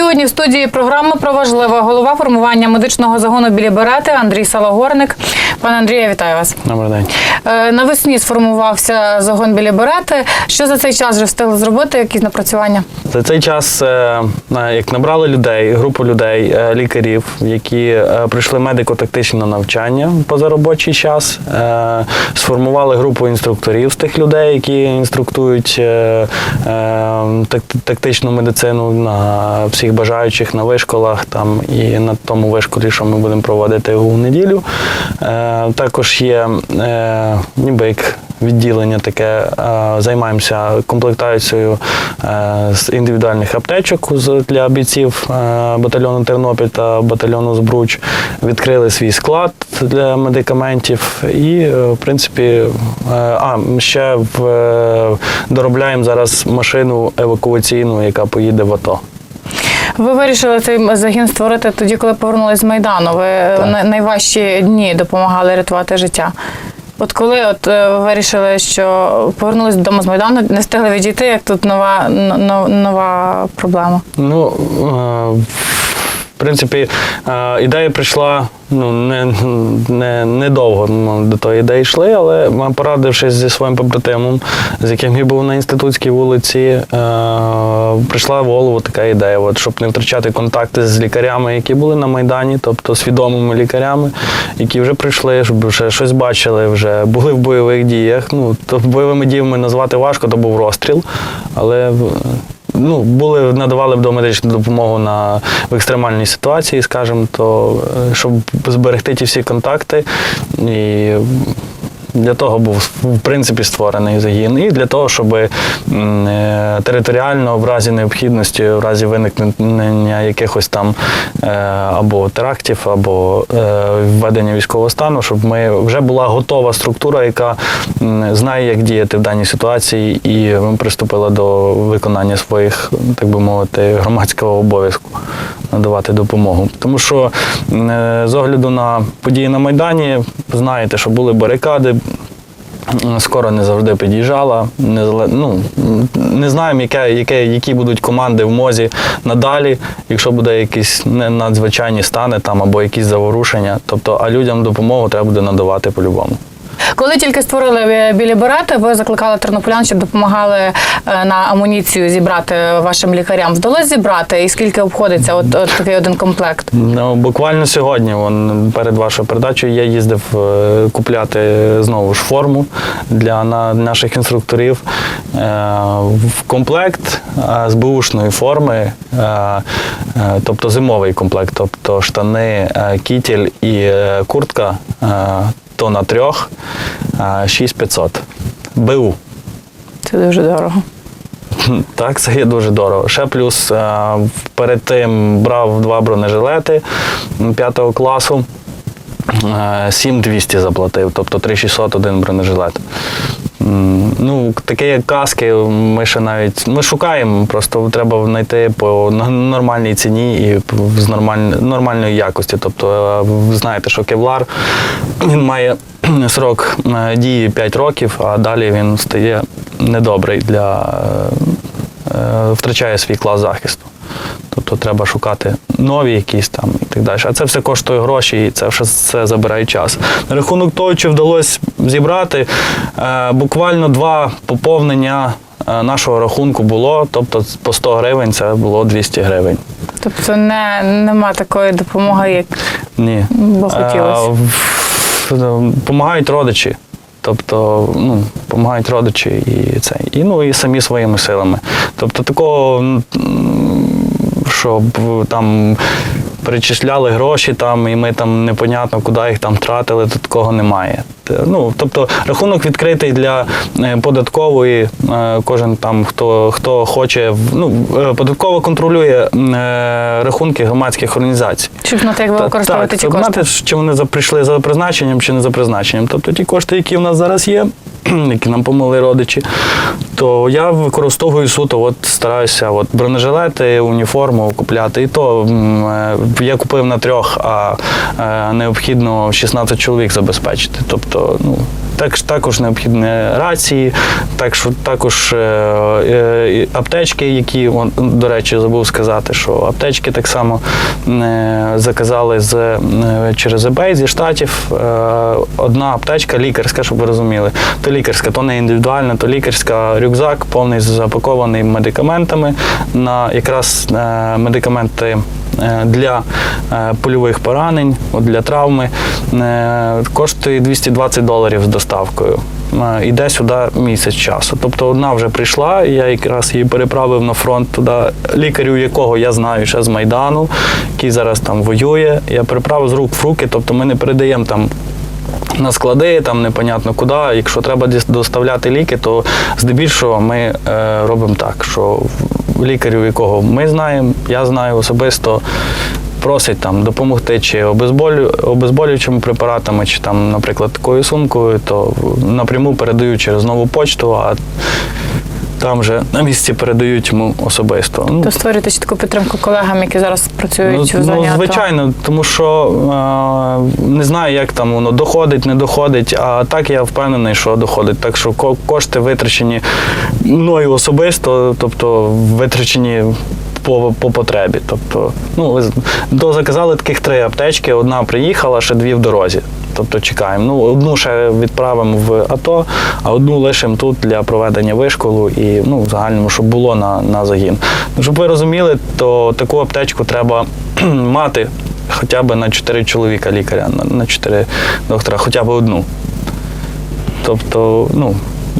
Сьогодні в студії програми про важливе голова формування медичного загону біля берети Андрій Салогорник. Пане Андрію, я вітаю вас. Добрий день. Е, Навесні сформувався загон білі берети. Що за цей час вже встигли зробити? Якісь напрацювання? За цей час, е, як набрали людей, групу людей, е, лікарів, які прийшли медико-тактичне навчання позаробочий час, сформували групу інструкторів з тих людей, які інструктують так- тактичну медицину на всіх бажаючих на вишколах там і на тому вишколі, що ми будемо проводити у неділю. Е, Також є е, ніби як відділення таке, е, займаємося комплектацією з індивідуальних аптечок для бійців батальйону Тернопіль та батальйону Збруч. Відкрили свій склад для медикаментів і, в принципі, а ще в, доробляємо зараз машину евакуаційну, яка поїде в АТО. Ви вирішили цей загін створити тоді, коли повернулись з Майдану. Ви на- найважчі дні допомагали рятувати життя. От коли от е, ви вирішили, що повернулись додому з Майдану, не встигли відійти, як тут нова, но- нова проблема. Ну, е, принципі, е, ідея прийшла ну, не, не, недовго до тої ідеї йшли, але порадившись зі своїм побратимом, з яким я був на інститутській вулиці, е, прийшла в голову така ідея, от, щоб не втрачати контакти з лікарями, які були на Майдані, тобто свідомими лікарями, які вже прийшли, щоб вже щось бачили, вже були в бойових діях. Ну, то бойовими діями назвати важко, то був розстріл, але ну, були, надавали б домедичну допомогу на, в екстремальній ситуації, скажімо, то е, щоб зберегти ті всі контакти. І для того був в принципі створений загін, і для того, щоб е, територіально в разі необхідності, в разі виникнення якихось там е, або терактів, або е, введення військового стану, щоб ми вже була готова структура, яка знає, як діяти в даній ситуації, і ми приступили до виконання своїх, так би мовити, громадського обов'язку надавати допомогу. Тому що з огляду на події на Майдані, знаєте, що були барикади. Скоро не завжди під'їжджала. Не, ну, не знаємо, яке, яке, які будуть команди в мозі надалі, якщо буде якісь надзвичайні стани там або якісь заворушення. Тобто, а людям допомогу треба буде надавати по-любому. Коли тільки створили е, білі берети, ви закликали тернополян, щоб допомагали е, на амуніцію зібрати вашим лікарям. Вдалося зібрати і скільки обходиться от, от такий один комплект? Ну, буквально сьогодні, вон, перед вашою передачею, я їздив е, купляти знову ж форму для наших інструкторів. В комплект з бушної форми, тобто зимовий комплект, тобто штани, кітель і куртка, то на трьох е, 6500. БУ. Це дуже дорого. Так, це є дуже дорого. Ще плюс перед тим брав два бронежилети м, п'ятого класу. Е, 7200 заплатив, тобто 3600 один бронежилет. Ну, таке як каски, ми ще навіть ми шукаємо, просто треба знайти по нормальній ціні і з нормаль, нормальної якості. Тобто, е, ви знаєте, що кевлар він має срок е, дії 5 років, а далі він стає недобрий для е, е, втрачає свій клас захисту. Тобто треба шукати нові якісь там і так далі. А це все коштує гроші і це все це забирає час. На рахунок того, чи вдалося зібрати, е, буквально два поповнення е, нашого рахунку було, тобто по 100 гривень це було 200 гривень. Тобто не, нема такої допомоги, як Ні. би хотілося. Помагають родичі. Тобто, ну, допомагають родичі і це. І, ну, і самі своїми силами. Тобто такого, щоб там перечисляли гроші там, і ми там непонятно, куди їх там тратили, то такого немає. Т- Ну, тобто рахунок відкритий для е, податкової. е, Кожен там, хто, хто хоче, ну, е, податково контролює е, рахунки громадських організацій. Щоб знати, як ви використовуєте ці кошти. знати, чи вони прийшли за призначенням, чи не за призначенням. Тобто ті кошти, які в нас зараз є, які нам помогли родичі, то я використовую суто, от стараюся от, бронежилети, уніформу купляти. І то е, я купив на трьох, а е, необхідно 16 чоловік забезпечити. Тобто, ну. Так, також необхідні рації, так, що, також е, е, аптечки, які, он, до речі, забув сказати, що аптечки так само е, заказали з, е, через eBay зі штатів. Е, одна аптечка лікарська, щоб ви розуміли. То лікарська, то не індивідуальна, то лікарська рюкзак, повний запакований медикаментами на якраз е, медикаменти для е, польових поранень, для травми. Е, Коштує 220 доларів з доставкою. Е, Іде сюди місяць часу. Тобто одна вже прийшла, я якраз її переправив на фронт туди, лікарю, якого я знаю ще з Майдану, який зараз там воює. Я переправив з рук в руки, тобто ми не передаємо там. На склади, там непонятно куди. Якщо треба доставляти ліки, то здебільшого ми е, робимо так, що лікарю, якого ми знаємо, я знаю особисто, просить там допомогти чи обезболю, обезболюючими препаратами, чи там, наприклад, такою сумкою, то напряму передаю через нову почту, а там же на місці передають йому особисто. Ну, То створюєте ще таку підтримку колегам, які зараз працюють Ну, в зоні ну, звичайно, тому що е, не знаю, як там воно доходить, не доходить, а так я впевнений, що доходить. Так що ко- кошти витрачені мною особисто, тобто витрачені. По, по потребі. Тобто, ну, до заказали таких три аптечки, одна приїхала, ще дві в дорозі. Тобто чекаємо. Ну, одну ще відправимо в АТО, а одну лишимо тут для проведення вишколу і ну, в загальному, щоб було на, на загін. Ну, щоб ви розуміли, то таку аптечку треба мати хоча б на 4 чоловіка лікаря, на, 4 доктора, хоча б одну. Тобто, ну.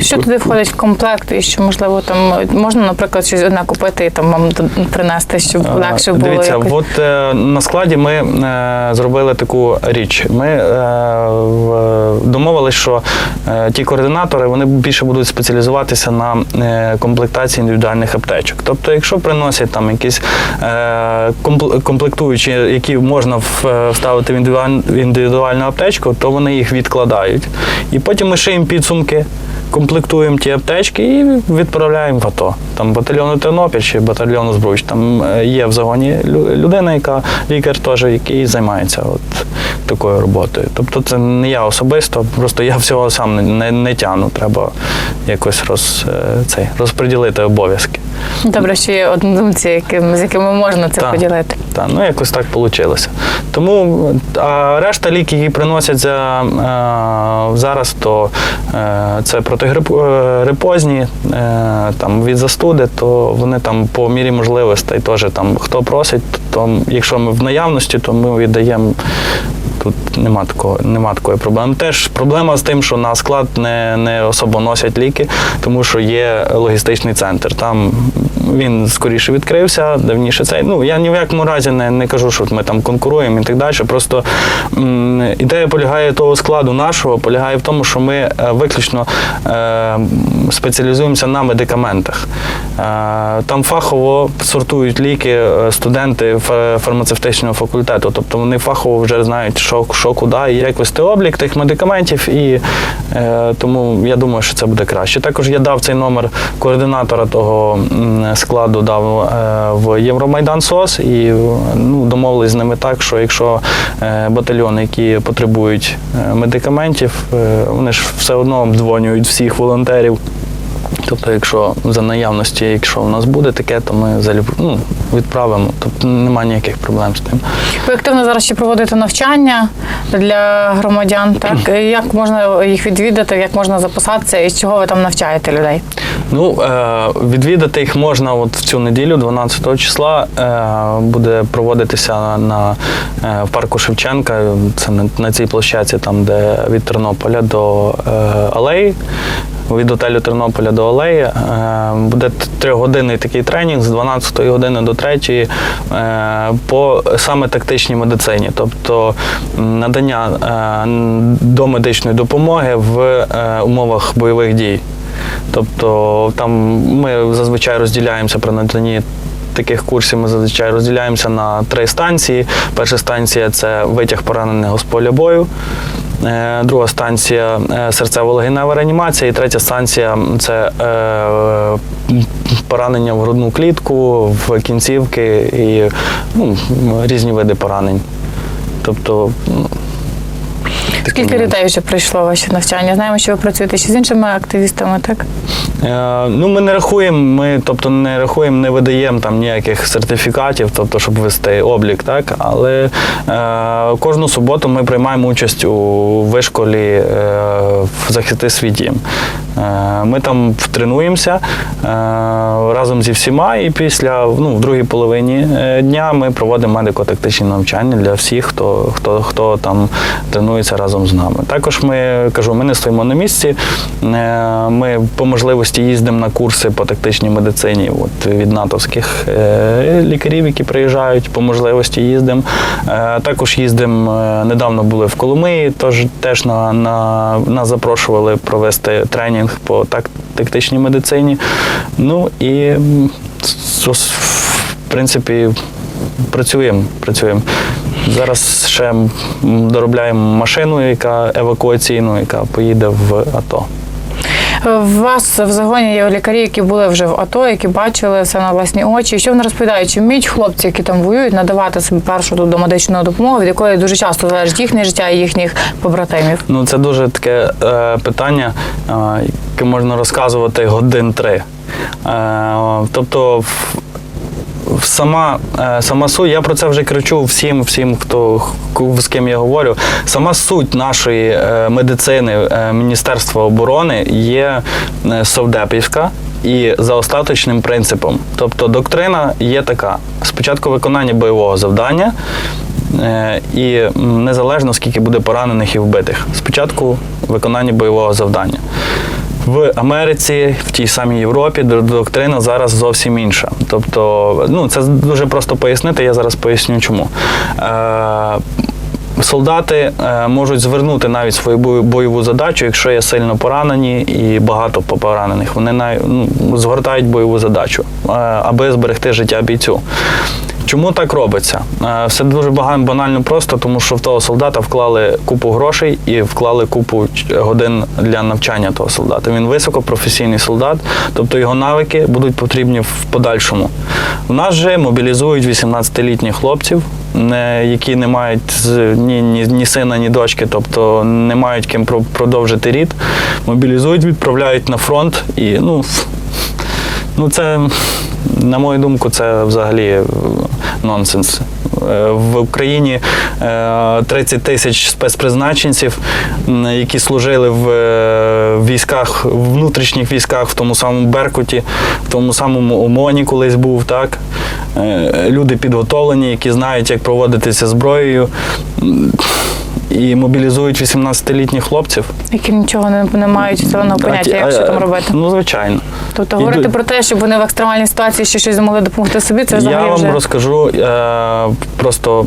Що туди входить в комплект, і що можливо там можна, наприклад, щось одне купити і там вам принести, щоб легше було Дивіться, якось? от е, на складі ми е, зробили таку річ. Ми е, домовились, що е, ті координатори вони більше будуть спеціалізуватися на е, комплектації індивідуальних аптечок. Тобто, якщо приносять там якісь е, комплектуючі, які можна е, вставити в індивідуальну аптечку, то вони їх відкладають. І потім ми шиємо підсумки комплектуємо ті аптечки і відправляємо в АТО. Там батальйону Тернопіль чи батальйону Збруч. Там е, є в загоні людина, яка лікар теж, який займається от такою роботою. Тобто це не я особисто, просто я всього сам не, не, не тягну. Треба якось роз, е, цей, розподілити обов'язки. Добре, що є однодумці, яким, з якими можна це Так. поділити. Так, ну якось так вийшло. Тому а решта ліків, які приносяться е, зараз, то це протигрипозні, е, там від застуди, то вони там по мірі можливостей теж там хто просить, то якщо ми в наявності, то ми віддаємо. Тут нема такого, нема такої проблеми. Теж проблема з тим, що на склад не, не особо носять ліки, тому що є логістичний центр. Там він скоріше відкрився, давніше цей. Ну я ні в якому разі не, не кажу, що ми там конкуруємо і так далі. Просто м, ідея полягає того складу нашого, полягає в тому, що ми е, виключно е, спеціалізуємося на медикаментах. Е, там фахово сортують ліки е, студенти фармацевтичного факультету, тобто вони фахово вже знають, що, що куди і як вести облік тих медикаментів, і е, тому я думаю, що це буде краще. Також я дав цей номер координатора того складу, дав е, в Євромайдан СОС і ну, домовились з ними так, що якщо е, батальйони, які потребують е, медикаментів, е, вони ж все одно обдзвонюють всіх волонтерів. Тобто, якщо за наявності, якщо у нас буде таке, то ми залюб... ну, відправимо. Тобто немає ніяких проблем з тим. Ви активно зараз ще проводите навчання для громадян. Так як можна їх відвідати, як можна записатися і з чого ви там навчаєте людей? Ну, е, відвідати їх можна от в цю неділю, 12 числа, е, буде проводитися на, е, в парку Шевченка. Це на, цій площадці, там, де від Тернополя до Алеї. Від готелю Тернополя до Алеї Е, буде трьохгодинний такий тренінг з 12 години до 3 е, по саме тактичній медицині, тобто надання е, домедичної допомоги в умовах бойових дій. Тобто там ми зазвичай розділяємося при наданні таких курсів. Ми зазвичай розділяємося на три станції. Перша станція це витяг пораненого з поля бою. е, друга станція е, серцево-легенева реанімація, і третя станція це е, поранення в грудну клітку, в кінцівки і ну, різні види поранень. Тобто. Скільки людей вже пройшло ваше навчання? Знаємо, що ви працюєте ще з іншими активістами, так? Е, Ну, ми не рахуємо, ми, тобто не рахуємо, не видаємо там ніяких сертифікатів, тобто, щоб вести облік, так. Але е, кожну суботу ми приймаємо участь у вишколі е, в захисти свій дім. Е, ми там тренуємося е, разом зі всіма, і після ну, в другій половині е, дня ми проводимо медико-тактичні навчання для всіх, хто, хто, хто там тренується разом з нами. Також ми кажу, ми не стоїмо на місці. Ми по можливості їздимо на курси по тактичній медицині от, від натовських лікарів, які приїжджають, по можливості їздимо. Також їздимо, недавно були в Коломиї, тож теж на, на, нас запрошували провести тренінг по тактичній медицині. Ну і в принципі працюємо. працюємо. Зараз ще доробляємо машину, яка евакуаційну, яка поїде в АТО. У вас в загоні є лікарі, які були вже в АТО, які бачили все на власні очі. Що вони розповідають? Чи вміють хлопці, які там воюють, надавати собі першу до медичну допомоги, від якої дуже часто залежить їхнє життя і їхніх побратимів? Ну, це дуже таке е, питання, е, яке можна розказувати годин три. Е, тобто, сама, е, сама суть, я про це вже кричу всім, всім, хто з ким я говорю. Сама суть нашої е, медицини е, Міністерства оборони є совдепівська. І за остаточним принципом. Тобто доктрина є така: спочатку виконання бойового завдання, І незалежно скільки буде поранених і вбитих. Спочатку виконання бойового завдання. В Америці, в тій самій Європі доктрина зараз зовсім інша. Тобто, ну це дуже просто пояснити, я зараз поясню чому. Е, Солдати е, можуть звернути навіть свою бойову задачу, якщо є сильно поранені і багато поранених. Вони ну, згортають бойову задачу, е, аби зберегти життя бійцю. Чому так робиться? Е, Все дуже бага- банально просто, тому що в того солдата вклали купу грошей і вклали купу годин для навчання того солдата. Він високопрофесійний солдат, тобто його навики будуть потрібні в подальшому. У нас же мобілізують 18-літніх хлопців, які не мають ні, ні, ні сина, ні дочки, тобто не мають ким про- продовжити рід. Мобілізують, відправляють на фронт і ну. Ну, це, на мою думку, це взагалі е, нонсенс. Е, В Україні е, 30 тисяч спецпризначенців, які служили в е, військах, внутрішніх військах, в тому самому Беркуті, в тому самому ОМОНі колись був, так. Е, Люди підготовлені, які знають, як проводитися зброєю. І мобілізують 18-літніх хлопців. Які нічого не, не мають А поняття, як а, що там робити? Ну, звичайно. Тобто говорити про те, щоб вони в екстремальній ситуації ще щось змогли допомогти собі, це взагалі Я вам вже розкажу е, просто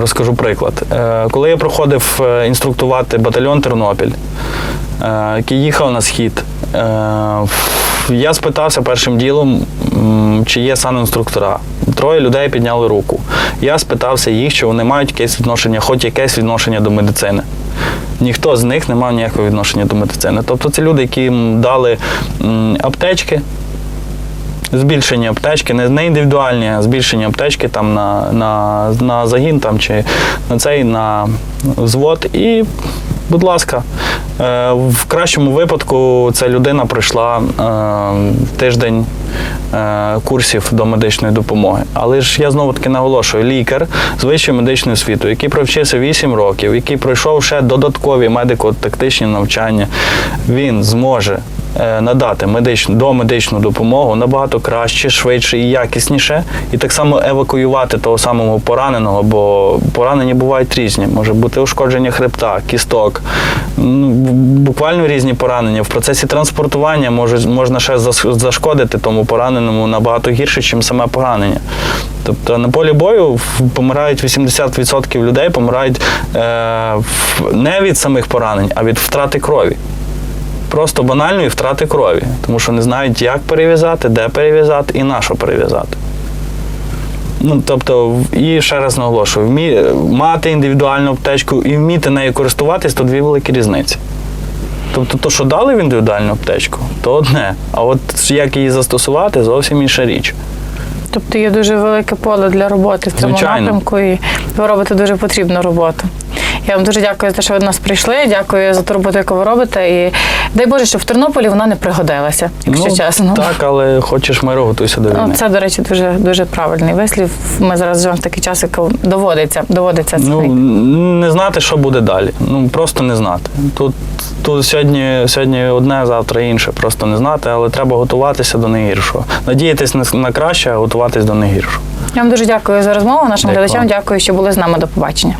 розкажу приклад. Е, коли я проходив е, інструктувати батальйон Тернопіль, який їхав на схід, я спитався першим ділом, чи є санінструктора. Троє людей підняли руку. Я спитався їх, чи вони мають якесь відношення, хоч якесь відношення до медицини. Ніхто з них не мав ніякого відношення до медицини. Тобто це люди, які дали аптечки, збільшені аптечки, не, індивідуальні, а збільшені аптечки там на, на, на загін там, чи на цей на взвод. І, будь ласка, в кращому випадку ця людина пройшла е, тиждень е, курсів до медичної допомоги. Але ж я знову таки наголошую, лікар з вищою медичною освітою, який провчився 8 років, який пройшов ще додаткові медико-тактичні навчання, він зможе е, надати медичну домедичну допомогу набагато краще, швидше і якісніше, і так само евакуювати того самого пораненого, бо поранені бувають різні. Може бути ушкодження хребта, кісток, буквально різні поранення. В процесі транспортування може, можна ще зашкодити тому пораненому набагато гірше, ніж саме поранення. Тобто на полі бою помирають 80% людей, помирають е, не від самих поранень, а від втрати крові просто банальної втрати крові, тому що не знають, як перев'язати, де перев'язати і на що перев'язати. Ну, тобто, і ще раз наголошую, вмі, мати індивідуальну аптечку і вміти нею користуватись, то дві великі різниці. Тобто, то, що дали в індивідуальну аптечку, то одне. А от як її застосувати, зовсім інша річ. Тобто є дуже велике поле для роботи в цьому Звичайно. напрямку, і ви робите дуже потрібну роботу. Я вам дуже дякую за те, що ви до нас прийшли. Дякую за ту роботу, яку ви робите. І дай Боже, щоб в Тернополі вона не пригодилася, якщо ну, чесно. Так, але хочеш миру, готуйся до війни. Ну, це, до речі, дуже дуже правильний вислів. Ми зараз живемо в такий час, коли доводиться, доводиться це. Ну, не знати, що буде далі. Ну просто не знати. Тут, тут сьогодні, сьогодні одне, завтра інше. Просто не знати, але треба готуватися до найгіршого. Надіятись на, на краще, а готуватись до найгіршого. Я вам дуже дякую за розмову. Нашим Дякую. глядачам дякую, що були з нами. До побачення.